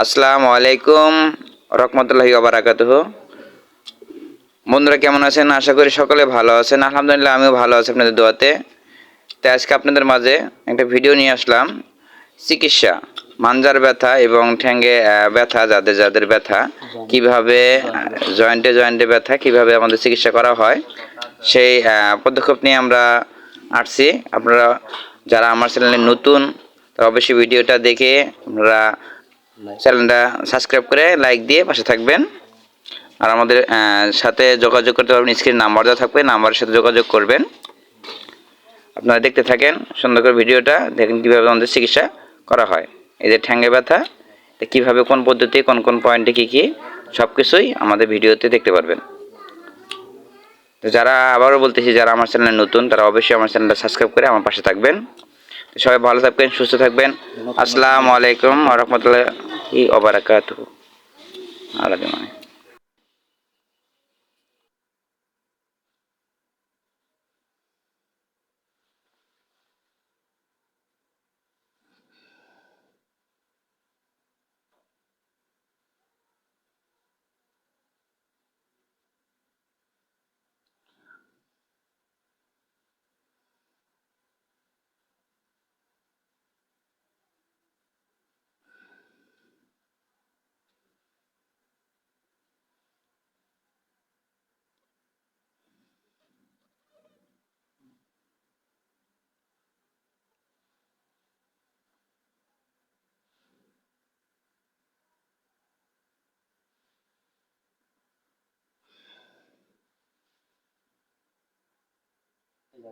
আসসালামু আলাইকুম রহমতুল্লাহি ওবারাকাতুহ বন্ধুরা কেমন আছেন? আশা করি সকলে ভালো আছেন। আলহামদুলিল্লাহ আমিও ভালো আছি আপনাদের দোয়াতে। তো আজকে আপনাদের মাঝে একটা ভিডিও নিয়ে আসলাম। চিকিৎসা মাঞ্জার ব্যথা এবং ঠ্যাঙ্গে ব্যথা যাদের যাদের ব্যথা কীভাবে জয়েন্টে জয়েন্টে ব্যথা কীভাবে আমাদের চিকিৎসা করা হয় সেই পদক্ষেপ নিয়ে আমরা আসছি। আপনারা যারা আমার চ্যানেলে নতুন তারা অবশ্যই ভিডিওটা দেখে আপনারা চ্যানেলটা সাবস্ক্রাইব করে লাইক দিয়ে পাশে থাকবেন। আর আমাদের সাথে যোগাযোগ করতে পারবেন স্ক্রিন নাম্বার দেওয়া থাকবে নাম্বারের সাথে যোগাযোগ করবেন। আপনারা দেখতে থাকেন সুন্দর করে ভিডিওটা দেখেন কীভাবে আমাদের চিকিৎসা করা হয়। এই যে ঠ্যাঙ্গে ব্যথা কীভাবে কোন পদ্ধতি কোন কোন পয়েন্টে কী কী সব কিছুই আমাদের ভিডিওতে দেখতে পারবেন। তো যারা আবারও বলতেছি যারা আমার চ্যানেলে নতুন তারা অবশ্যই আমার চ্যানেলটা সাবস্ক্রাইব করে আমার পাশে থাকবেন। সবাই ভালো থাকবেন সুস্থ থাকবেন। আসসালামু আলাইকুম রহমতুল্লাহি ওবারাকাত আলাদা মানে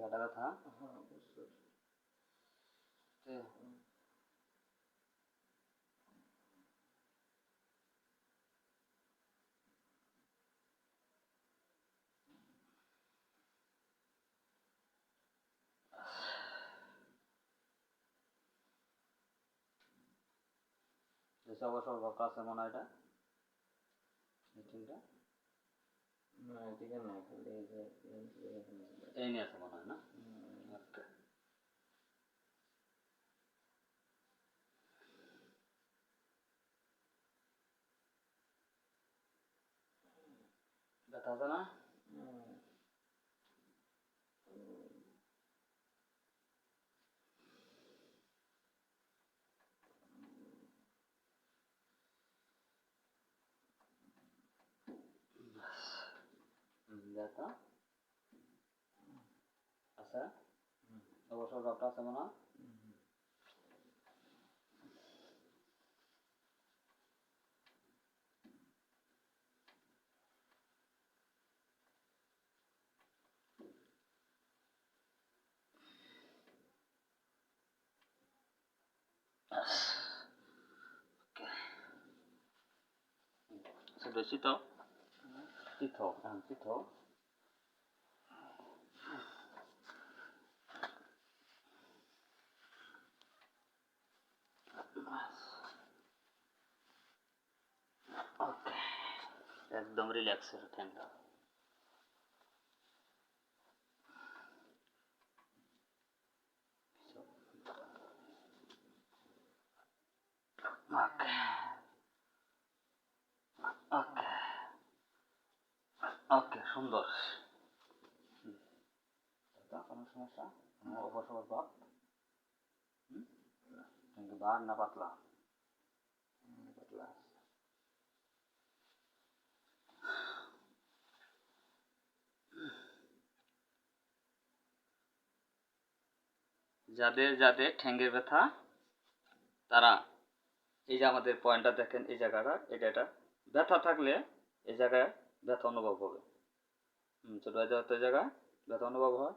জায়গাটা ব্যথা তে ভাবটা আছে মনে হয় এটা? মিটিংটা এই নিয়ে হয়। ব্যথা আছে না হুম, ব্যথা আছে অবশ্য ডক্টর আছে মনে হয় crescita Tito, anzi Tito. Ok, एकदम रिलैक्स रखेंगे সুন্দর। কোনো সমস্যা? অবসর কিন্তু বার না পাতলা? পাতলা। যাদের যাদের ঠ্যাঙ্গের ব্যথা তারা এই যে আমাদের পয়েন্টটা দেখেন এই জায়গাটা এটা এটা। ব্যথা থাকলে এই জায়গায় ব্যথা অনুভব হবে। ছোট ভাই তো এই জায়গায়? ব্যথা অনুভব হয়?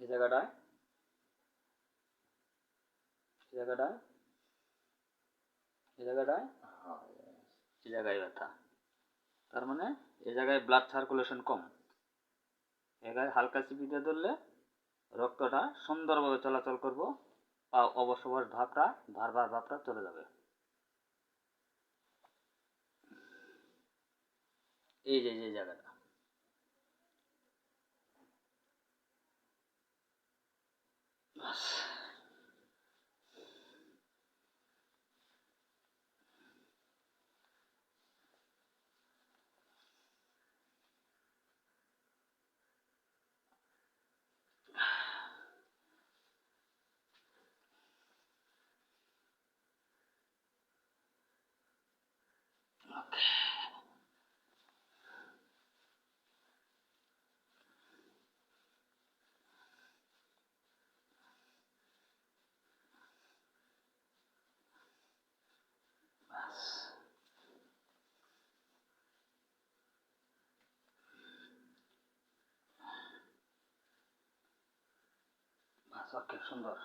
এই জায়গাটায়? এই জায়গাটায়? এই জায়গাটায়? এই জায়গায় ব্যথা। তার মানে এই জায়গায় ব্লাড সার্কুলেশন কম। জায়গায় হালকা চিপি দিয়ে ধরলে রক্তটা সুন্দরভাবে চলাচল করব অবসবর ভাবটা, ভার ভার ভাবটা চলে যাবে। いいじゃんいじゃんか Okay. सब के सुंदर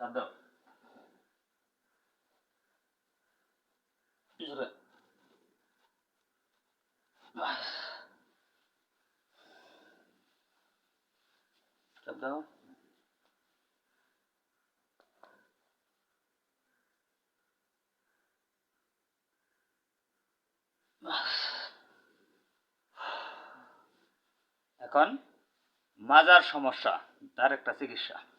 Saddam. চাপ down. এখন মাজার সমস্যা তার একটা চিকিৎসা